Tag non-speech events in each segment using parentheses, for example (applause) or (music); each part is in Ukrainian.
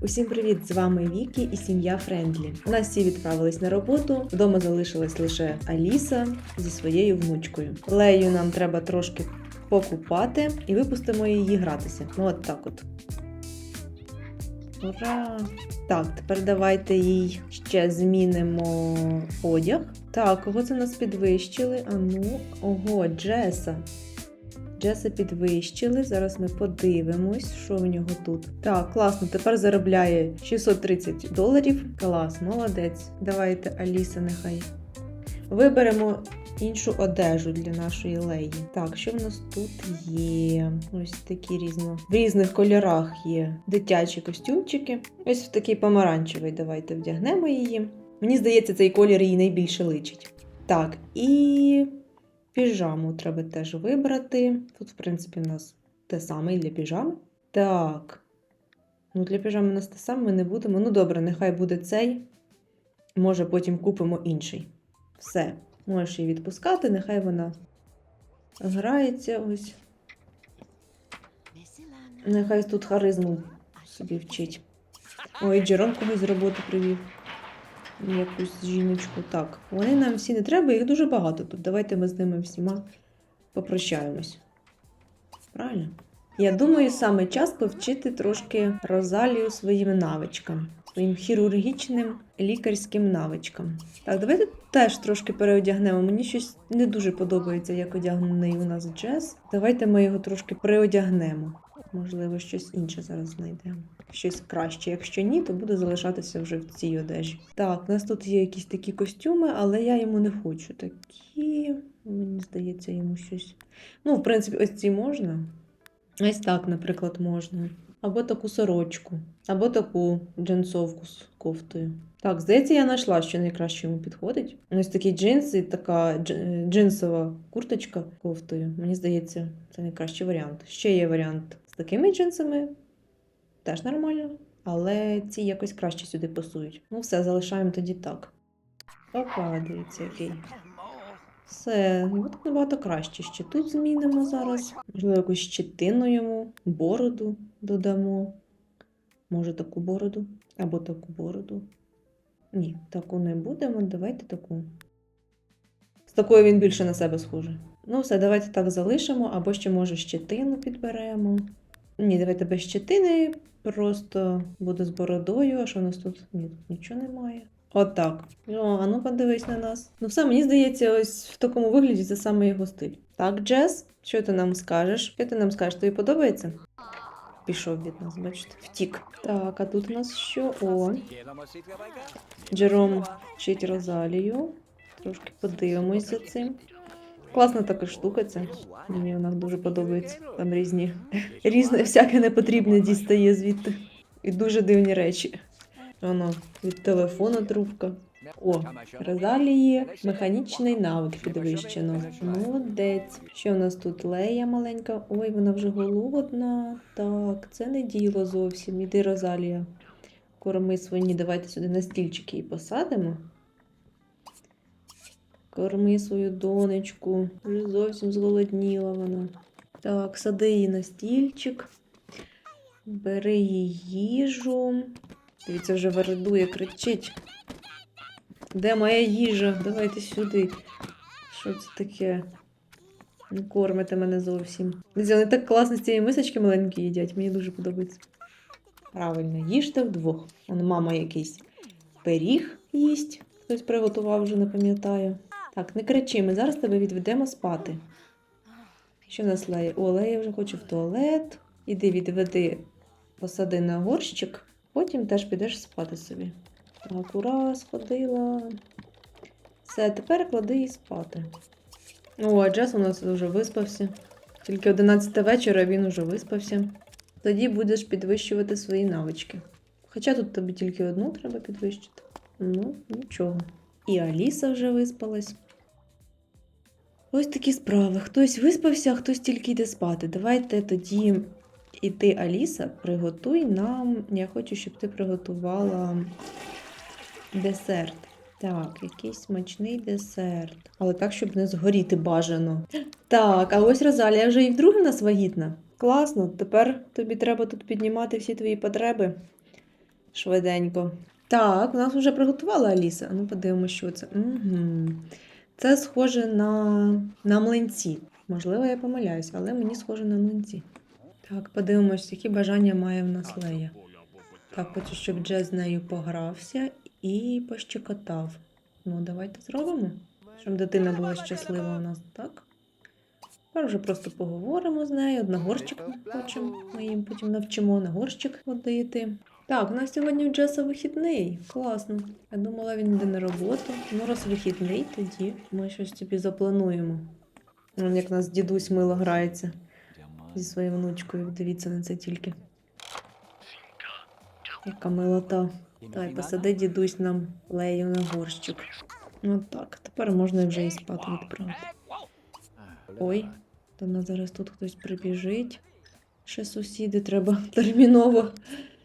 Усім привіт! З вами Вікі і сім'я Френдлі. У нас всі відправились на роботу. Вдома залишилась лише Аліса зі своєю внучкою. Лею нам треба трошки покупати і випустимо її гратися. Ну от так от. Ура! Так, тепер давайте їй ще змінимо одяг. Так, кого це нас підвищили? А ну, ого, Джеса. Джеса підвищили. Зараз ми подивимось, що в нього тут. Так, класно, тепер заробляє 630 доларів. Клас, молодець. Давайте, Аліса, нехай. Виберемо іншу одежу для нашої леї. Так, що в нас тут є? Ось такі різно. В різних кольорах є дитячі костюмчики. Ось в такий помаранчевий. Давайте вдягнемо її. Мені здається, цей колір їй найбільше личить. Так, і Піжаму треба теж вибрати. Тут, в принципі, у нас те саме і для піжами. Так. Ну, для піжами у нас те саме ми не будемо. Ну, добре, нехай буде цей. Може, потім купимо інший. Все. Можеш її відпускати, нехай вона грається ось. Нехай тут харизму собі вчить. Ой, Джером когось з роботи привів. Якусь жіночку. Так, вони нам всі не треба, їх дуже багато тут. Давайте ми з ними всіма попрощаємось. Правильно? Я думаю, саме час повчити трошки Розалію своїм навичкам, своїм хірургічним лікарським навичкам. Так, давайте теж трошки переодягнемо. Мені щось не дуже подобається, як одягнений у нас Джес. Давайте ми його трошки переодягнемо. Можливо, щось інше зараз знайдемо. Щось краще. Якщо ні, то буде залишатися вже в цій одежі. Так, у нас тут є якісь такі костюми, але я йому не хочу. Такі, мені здається, йому щось. Ну, в принципі, ось ці можна. Ось так, наприклад, можна. Або таку сорочку, або таку джинсовку з кофтою. Так, здається, я знайшла, що найкраще йому підходить. Ось такі джинси, така джинсова курточка кофтою. Мені здається, це найкращий варіант. Ще є варіант такими джинсами, теж нормально, але ці якось краще сюди пасують. Ну, все, залишаємо тоді так. Опа, дивіться, який. Все, ну набагато краще. Ще тут змінимо зараз. Можливо, якусь щетину йому, бороду додамо. Може, таку бороду або таку бороду. Ні, таку не будемо. Давайте таку. З такою він більше на себе схожий. Ну, все, давайте так залишимо, або ще, може, щетину підберемо. Ні, давайте без щетини. Просто буде з бородою. А що у нас тут? Ні, тут нічого немає. Отак. О, а ну подивись на нас. Ну все, мені здається, ось в такому вигляді це саме його стиль. Так, Джес, що ти нам скажеш? Що ти нам скажеш? Тобі подобається? Пішов від нас, бачите, втік. Так, а тут у нас що? О, Джером вчить Розалію. Трошки подивимось за цим. Класна така штука ця. Мені вона дуже подобається. Там різні (laughs) різне всяке непотрібне дістає звідти. І дуже дивні речі. Воно від телефону трубка. О, Розалії механічний навик підвищено. Молодець. Що в нас тут? Лея маленька. Ой, вона вже голодна. Так, це не діло зовсім. Іди, Розалія. Корми свині, давайте сюди на стільчик її посадимо. Корми свою донечку. Вже зовсім зголодніла вона. Так, сади її на стільчик. Бери її їжу. Дивіться, вже вередує, кричить. Де моя їжа? Давайте сюди. Що це таке? Не кормите мене зовсім. Дивіться, Вони так класно з цієї мисочки маленькі їдять, мені дуже подобається. Правильно, їжте вдвох. Вон мама якийсь пиріг їсть. Хтось приготував, вже не пам'ятаю. Так, не кричи, ми зараз тебе відведемо спати. Що в нас Лея? О, Лея вже хоче в туалет. Іди відведи, посади на горщик, потім теж підеш спати собі. Так, ура, сходила. Все, тепер клади її спати. О, а Джес у нас вже виспався. Тільки 11 вечора він уже виспався. Тоді будеш підвищувати свої навички. Хоча тут тобі тільки одну треба підвищити. Ну, нічого. І Аліса вже виспалась. Ось такі справи. Хтось виспався, а хтось тільки йде спати. Давайте тоді і ти, Аліса, приготуй нам. Я хочу, щоб ти приготувала десерт. Так, якийсь смачний десерт. Але так, щоб не згоріти бажано. Так, а ось Розалія вже і вдруге в нас вагітна. Класно, тепер тобі треба тут піднімати всі твої потреби. швиденько. Так, у нас вже приготувала Аліса. Ну подивимося, що це. Угу. Це схоже на, на млинці. Можливо, я помиляюсь, але мені схоже на млинці. Так, подивимось, які бажання має в нас Лея. Так, хочу, щоб Джез з нею погрався і пощекотав. Ну, давайте зробимо. Щоб дитина була щаслива у нас, так? Тепер вже просто поговоримо з нею. На горщик хочемо. Ми їм потім навчимо на горщик водити. Так, у нас сьогодні у Джеса вихідний. Класно. Я думала, він йде на роботу. Ну, раз вихідний, тоді ми щось тобі заплануємо. Вон як нас дідусь мило грається зі своєю внучкою. Дивіться на це тільки. Яка милота. Давай, посади дідусь нам лею на горщик. Ну так, тепер можна вже і спати відправити. Ой, до нас зараз тут хтось прибіжить. Ще сусіди треба (laughs) терміново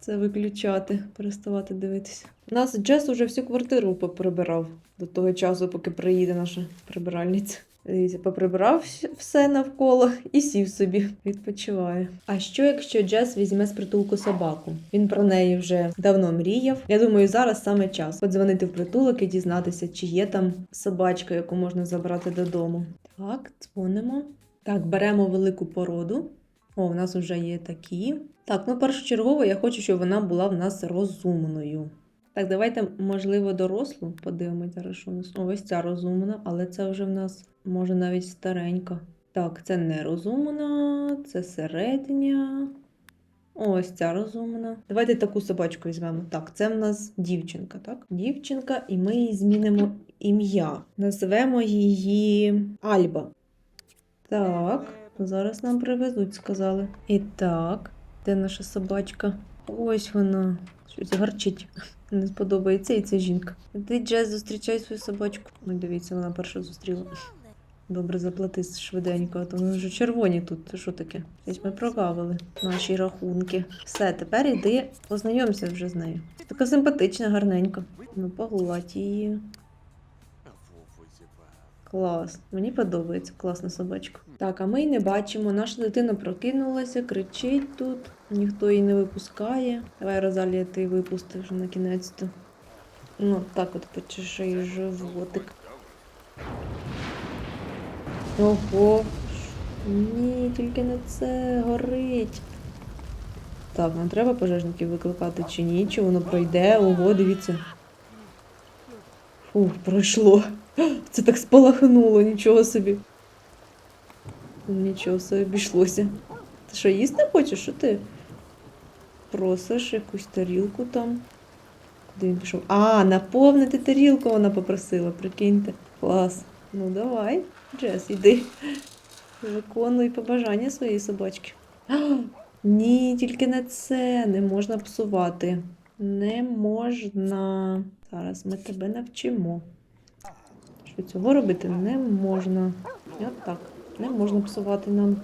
це виключати, переставати дивитися. Нас Джес уже всю квартиру поприбирав до того часу, поки приїде наша прибиральниця. Дивіться, поприбирав все навколо і сів собі, відпочиває. А що, якщо Джес візьме з притулку собаку? Він про неї вже давно мріяв. Я думаю, зараз саме час подзвонити в притулок і дізнатися, чи є там собачка, яку можна забрати додому. Так, дзвонимо. Так, беремо велику породу. О, у нас вже є такі. Так, ну першочергово я хочу, щоб вона була в нас розумною. Так, давайте, можливо, дорослу подивимось зараз, що у нас. О, ось ця розумна, але це вже в нас може навіть старенька. Так, це не розумна, це середня. Ось ця розумна. Давайте таку собачку візьмемо. Так, це в нас дівчинка, так? Дівчинка, і ми їй змінимо ім'я. Назвемо її Альба. Так, зараз нам привезуть, сказали. І так, де наша собачка? Ось вона. Щось гарчить. Не сподобається і ця жінка. Ти, Джез, зустрічай свою собачку. Ну, дивіться, вона перша зустріла. Добре, заплати швиденько, а то вони вже червоні тут. Це що таке? Щось ми прогавили наші рахунки. Все, тепер іди, познайомся вже з нею. Така симпатична, гарненька. Ну, погладь її. Клас. Мені подобається, класна собачка. Так, а ми й не бачимо. Наша дитина прокинулася, кричить тут. Ніхто її не випускає. Давай, Розалія, ти випусти вже на кінець то. Ну, так от почеши животик. Ого. Ні, тільки не це горить. Так, нам треба пожежників викликати чи ні? Чи воно пройде? Ого, дивіться. Фух, пройшло. Це так спалахнуло, нічого собі. Нічого собі обійшлося. Ти що, їсти хочеш? Що ти? Просиш якусь тарілку там. Куди він пішов? А, наповнити тарілку вона попросила, прикиньте. Клас. Ну давай, Джес, іди. Виконуй побажання своєї собачки. Ні, тільки не це. Не можна псувати. Не можна. Зараз ми тебе навчимо. Що цього робити не можна. От так. Не можна псувати нам.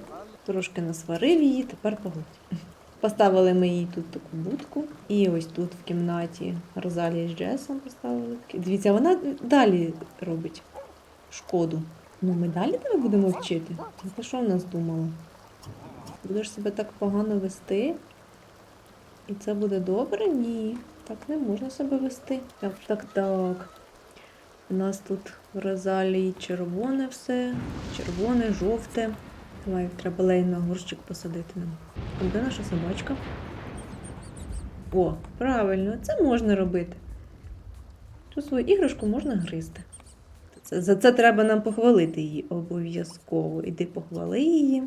Трошки насварив її, тепер погодь. Поставили ми їй тут таку будку. І ось тут в кімнаті Розалія з Джесом поставили. Дивіться, вона далі робить шкоду. Ну, ми далі тебе будемо вчити. Ти що в нас думала? Будеш себе так погано вести? І це буде добре? Ні. Так не можна себе вести. Так, так, так. У нас тут в Розалії червоне все. Червоне, жовте. Давай, треба лей на горщик посадити нам. А де наша собачка? О, правильно, це можна робити. Ту свою іграшку можна гризти. Це, за це треба нам похвалити її обов'язково. Іди похвали її.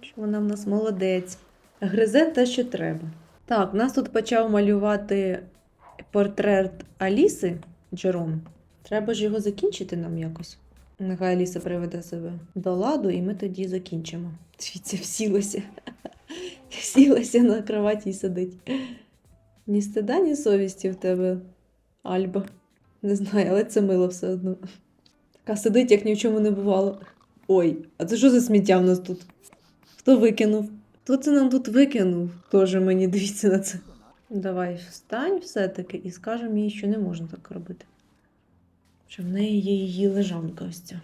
Що вона в нас молодець. Гризе те, що треба. Так, нас тут почав малювати портрет Аліси Джером. Треба ж його закінчити нам якось. Нехай Аліса приведе себе до ладу, і ми тоді закінчимо. Дивіться, всілося. (laughs) Сілася на кроваті і сидить. Ні стида, ні совісті в тебе, Альба. Не знаю, але це мило все одно. Така сидить, як ні в чому не бувало. Ой, а це що за сміття в нас тут? Хто викинув? Хто це нам тут викинув? Тоже мені дивіться на це. Давай встань все-таки і скажемо їй, що не можна так робити. Що в неї є її лежанка ось ця.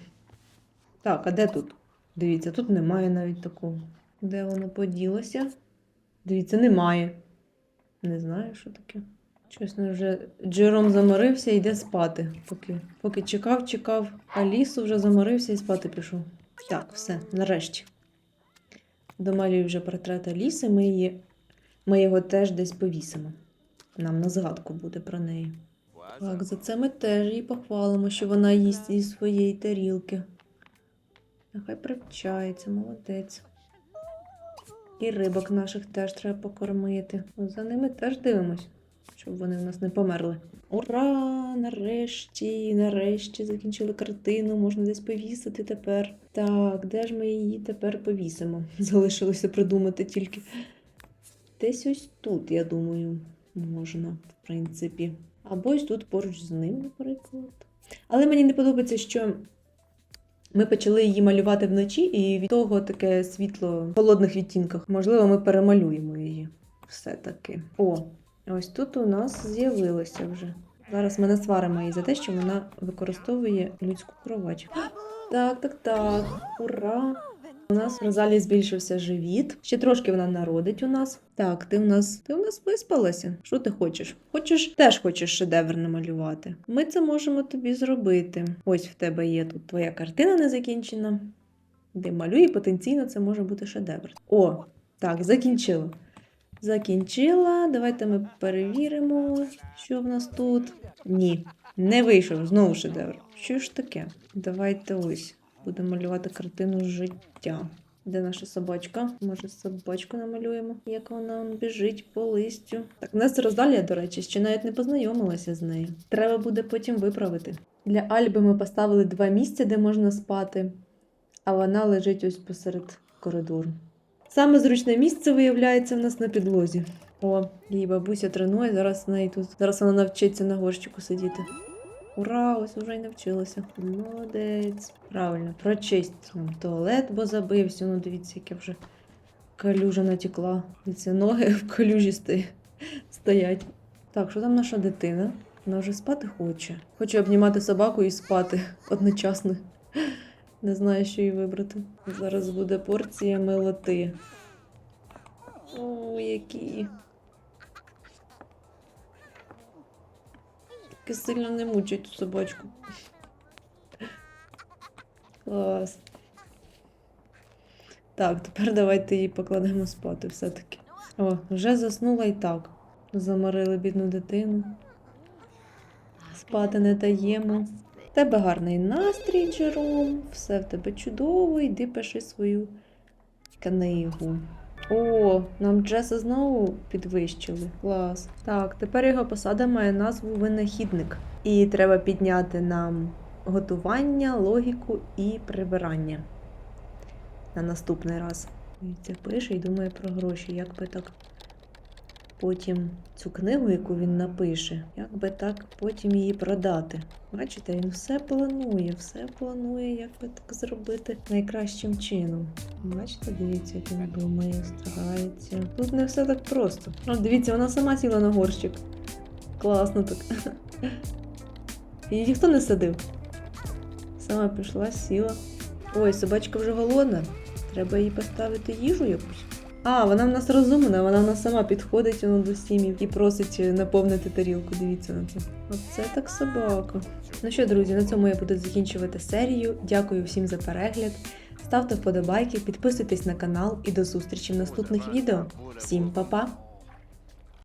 Так, а де тут? Дивіться, тут немає навіть такого. Де воно поділося? Дивіться, немає. Не знаю, що таке. Чесно, вже Джером заморився і йде спати. Поки, поки чекав, чекав, а лісу вже заморився і спати пішов. Так, все, нарешті. Домалюю вже портрет Аліси, ми, її, ми його теж десь повісимо. Нам на згадку буде про неї. Так, за це ми теж її похвалимо, що вона їсть із своєї тарілки. Нехай привчається, молодець. І рибок наших теж треба покормити. За ними теж дивимось, щоб вони в нас не померли. Ура! Нарешті, нарешті закінчили картину, можна десь повісити тепер. Так, де ж ми її тепер повісимо? (laughs) Залишилося придумати тільки. Десь ось тут, я думаю, можна, в принципі. Або ось тут поруч з ним, наприклад. Але мені не подобається, що ми почали її малювати вночі, і від того таке світло в холодних відтінках. Можливо, ми перемалюємо її. Все-таки. О, ось тут у нас з'явилося вже. Зараз ми не сваримо її за те, що вона використовує людську кровать. Так, так, так. Ура! У нас в Розалі збільшився живіт. Ще трошки вона народить у нас. Так, ти у нас ти у нас виспалася. Що ти хочеш? Хочеш, теж хочеш шедевр намалювати. Ми це можемо тобі зробити. Ось в тебе є тут твоя картина не закінчена. Де малюй, потенційно це може бути шедевр. О, так, закінчила. Закінчила. Давайте ми перевіримо, що в нас тут. Ні, не вийшов. Знову шедевр. Що ж таке? Давайте ось. Будемо малювати картину життя. Де наша собачка? Може, собачку намалюємо, як вона біжить по листю. Так, у нас роздалія, до речі, ще навіть не познайомилася з нею. Треба буде потім виправити. Для Альби ми поставили два місця, де можна спати, а вона лежить ось посеред коридору. Саме зручне місце виявляється в нас на підлозі. О, її бабуся тренує, зараз неї тут. Зараз вона навчиться на горщику сидіти. Ура, ось уже й навчилася. Молодець. Правильно, прочисть туалет, бо забився. Ну, дивіться, яка вже калюжа натекла. Дивіться, ноги в калюжі стоять. Так, що там наша дитина? Вона вже спати хоче. Хоче обнімати собаку і спати одночасно. Не знаю, що їй вибрати. Зараз буде порція милоти. О, які. Тільки сильно не мучить ту собачку. Клас. Так, тепер давайте її покладемо спати все-таки. О, вже заснула і так. Заморили бідну дитину. Спати не даємо. В тебе гарний настрій, Джером. Все в тебе чудово, йди пиши свою книгу. О, нам Джеса знову підвищили. Клас. Так, тепер його посада має назву винахідник. І треба підняти нам готування, логіку і прибирання на наступний раз. Це пише і думає про гроші. Як би так потім цю книгу, яку він напише, як би так потім її продати. Бачите, він все планує, все планує, як би так зробити найкращим чином. Бачите, дивіться, як він думає, старається. Тут не все так просто. О, дивіться, вона сама сіла на горщик. Класно так. (laughs) Її ніхто не садив. Сама пішла, сіла. Ой, собачка вже голодна. Треба їй поставити їжу якусь. А, вона в нас розумна, вона в нас сама підходить воно до сімів і просить наповнити тарілку. Дивіться на це. Оце так собака. Ну що, друзі, на цьому я буду закінчувати серію. Дякую всім за перегляд. Ставте вподобайки, підписуйтесь на канал і до зустрічі в наступних відео. Всім па-па!